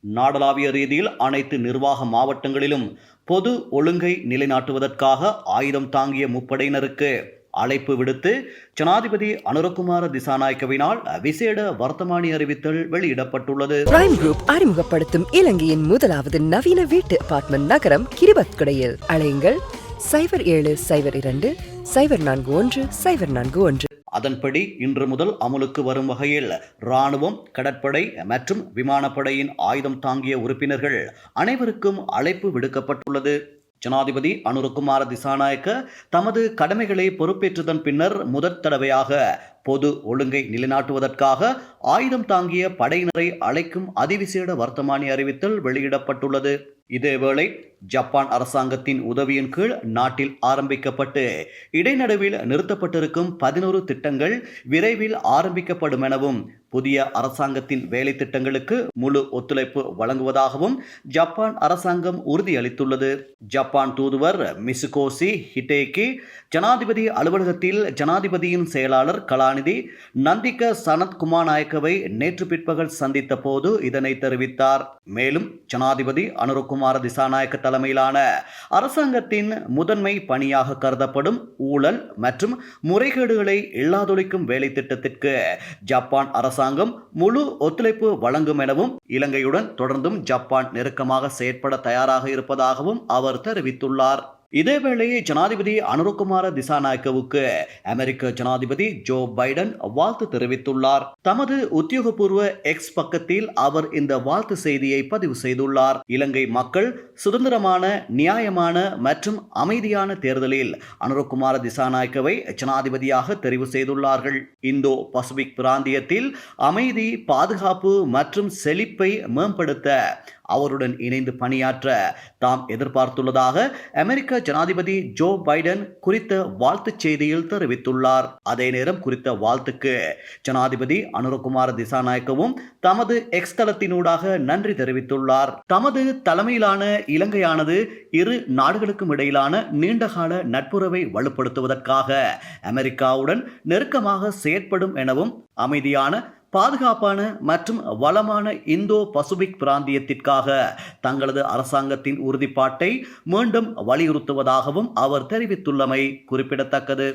நாடளாவிய ரீதியில் அனைத்து நிர்வாக மாவட்டங்களிலும் பொது ஒழுங்கை நிலைநாட்டுவதற்காக ஆயுதம் தாங்கிய முப்படையினருக்கு அழைப்பு விடுத்து ஜனாதிபதி அனுரகுமார திசாநாயக்கவினால் விசேட வர்த்தமானி அறிவித்தல் வெளியிடப்பட்டுள்ளது. பிரைம் குரூப் அறிமுகப்படுத்தும் இலங்கையின் முதலாவது நவீன வீட்டு அபார்ட்மெண்ட் நகரம் கிரிபத்குடையில். அழையுங்கள். சைபர் ஏழு சைபர் இரண்டு சைபர் நான்கு ஒன்று சைபர் நான்கு ஒன்று. அதன்படி இன்று முதல் அமலுக்கு வரும் வகையில் இராணுவம் கடற்படை மற்றும் விமானப்படையின் ஆயுதம் தாங்கிய உறுப்பினர்கள் அனைவருக்கும் அழைப்பு விடுக்கப்பட்டுள்ளது. ஜனாதிபதி அனுரகுமார திசாநாயக்க தமது கடமைகளை பொறுப்பேற்றதன் பின்னர் முதற் தடவையாக பொது ஒழுங்கை நிலைநாட்டுவதற்காக ஆயுதம் தாங்கிய படையினரை அழைக்கும் அதிவிசேட வர்த்தமானி அறிவித்தல் வெளியிடப்பட்டுள்ளது. இதேவேளை ஜப்பான் அரசாங்கத்தின் உதவியின் கீழ் நாட்டில் ஆரம்பிக்கப்பட்டு இடைநடுவில் நிறுத்தப்பட்டிருக்கும் பதினோரு திட்டங்கள் விரைவில் ஆரம்பிக்கப்படும் எனவும் புதிய அரசாங்கத்தின் வேலை திட்டங்களுக்கு முழு ஒத்துழைப்பு வழங்குவதாகவும் ஜப்பான் அரசாங்கம் உறுதியளித்துள்ளது. ஜப்பான் தூதுவர் மிசுகோசி ஹிட்டேகி ஜனாதிபதி அலுவலகத்தில் ஜனாதிபதியின் செயலாளர் கலாநிதி நந்திக சனத்குமார் நாயக்கவை நேற்று பிற்பகல் சந்தித்த போது இதனை தெரிவித்தார். மேலும் ஜனாதிபதி அனுரகுமார திசாநாயக்க தலைமையிலான அரசாங்கத்தின் முதன்மை பணியாக கருதப்படும் ஊழல் மற்றும் முறைகேடுகளை இல்லாதொழிக்கும் வேலை திட்டத்திற்கு ஜப்பான் அரசாங்கம் முழு ஒத்துழைப்பு வழங்கும் எனவும் இலங்கையுடன் தொடர்ந்தும் ஜப்பான் நெருக்கமாக செயற்பட தயாராக இருப்பதாகவும் அவர் தெரிவித்துள்ளார். இதேவேளை ஜனாதிபதி அனுரகுமார திசாநாயக்கவுக்கு அமெரிக்க ஜனாதிபதி ஜோ பைடன் வாழ்த்து தெரிவித்துள்ளார். தமது உத்தியோகபூர்வ எக்ஸ் பக்கத்தில் அவர் இந்த வாழ்த்து செய்தியை பதிவு செய்துள்ளார். இலங்கை மக்கள் சுதந்திரமான நியாயமான மற்றும் அமைதியான தேர்தலில் அனுரகுமார திசாநாயக்கவை ஜனாதிபதியாக தெரிவு செய்துள்ளார்கள். இந்தோ பசிபிக் பிராந்தியத்தில் அமைதி பாதுகாப்பு மற்றும் செழிப்பை மேம்படுத்த அவருடன் இணைந்து பணியாற்ற தாம் எதிர்பார்த்துள்ளதாக அமெரிக்க ஜனாதிபதி ஜோ பைடன் குறித்த வாழ்த்துச் செய்தியில் தெரிவித்துள்ளார். அதே நேரம் குறித்த வாழ்த்துக்கு ஜனாதிபதி அனுரகுமார திசாநாயக்கவும் தமது எக்ஸ் தளத்தினூடாக நன்றி தெரிவித்துள்ளார். தமது தலைமையிலான இலங்கையானது இரு நாடுகளுக்கும் இடையிலான நீண்டகால நட்புறவை வலுப்படுத்துவதற்காக அமெரிக்காவுடன் நெருக்கமாக செயற்படும் எனவும் அமைதியான பாதுகாப்பான மற்றும் வளமான இந்தோ பசுபிக் பிராந்தியத்திற்காக தங்களது அரசாங்கத்தின் உறுதிப்பாட்டை மீண்டும் வலியுறுத்துவதாகவும் அவர் தெரிவித்துள்ளமை குறிப்பிடத்தக்கது.